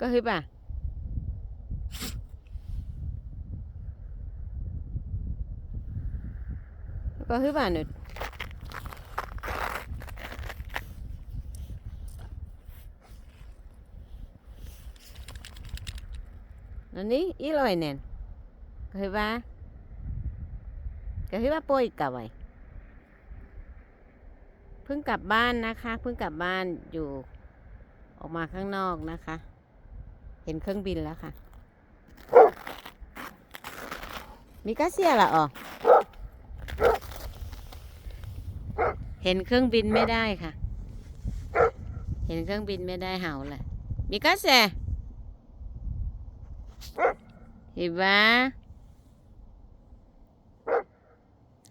ก็ฮึบอะก็ฮึบอะหนุดอันนี้อีลอยเน่นก็ฮึบอะก็ฮึบอะโปยกลับไว้เพิ่งกลับบ้านนะคะ เพิ่งกลับบ้านอยู่ออกมาข้างนอกนะคะ ห็นเครื่องบินแล้วค่ะ มีกาเซียละอ๋อเห็นเครื่องบินไม่ได้ค่ะ เห็นเครื่องบินไม่ได้เห่าเลยมีกาเซียเห็นปะ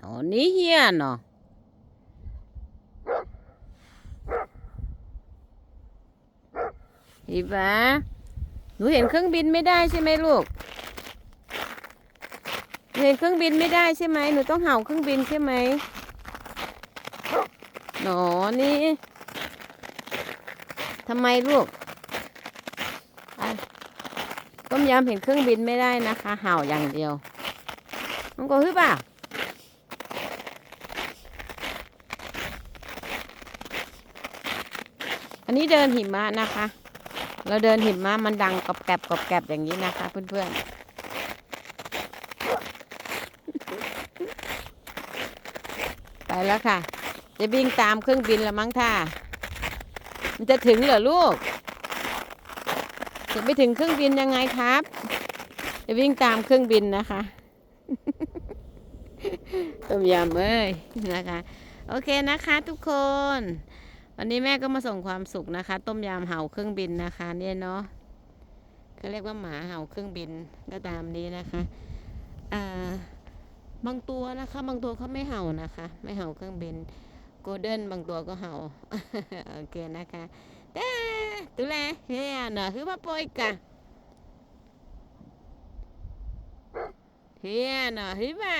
โอ้นี่เฮียเนาะอีบ้า หนูเห็นเครื่องบินไม่ได้ใช่ไหมลูกหนูเห็นเครื่องบินไม่ได้ใช่ไหมหนูต้องเห่าเครื่องบินใช่ไหมหนอนี่ทำไมลูกอะต้มยำเห็นเครื่องบินไม่ได้นะคะเห่าอย่างเดียวน้องโกฮึบอะอันนี้เดินหิมะนะคะ เราเดินหิมะมันดังกรอบแกรบกรอบแกรบอย่างนี้นะคะ เพื่อนๆ ไปแล้วค่ะ จะวิ่งตามเครื่องบินละมั้งท่ามันจะถึงเหรอลูก จะไปถึงเครื่องบินยังไงครับ จะวิ่งตามเครื่องบินนะคะต้มยำเอ้ยนะคะ โอเคนะคะทุกคน วันนี้แม่ก็มาส่งความสุขนะคะ ต้มยำเห่าเครื่องบินนะคะ เนี่ยเนาะเขาเรียกว่าหมาเห่าเครื่องบินก็ตามนี้นะคะอ่าบางตัวนะคะ บางตัวเขาไม่เห่านะคะ ไม่เห่าเครื่องบินโกลเด้นบางตัวก็เห่าโอเคนะคะแต่ตุแลเฮียนะคือว่าปอยกะเฮียนะคือว่า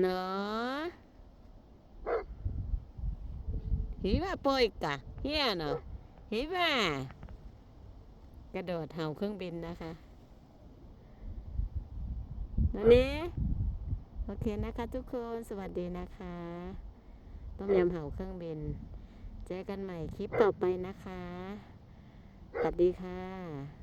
เนาะ Hyvä poika เฮียเนาะ Hyvä กระโดดเห่าเครื่องบินนะคะนั่นนี้โอเคนะคะทุกคนสวัสดีนะคะต้มยำเห่าเครื่องบิน เจอกันใหม่คลิปต่อไปนะคะ สวัสดีค่ะ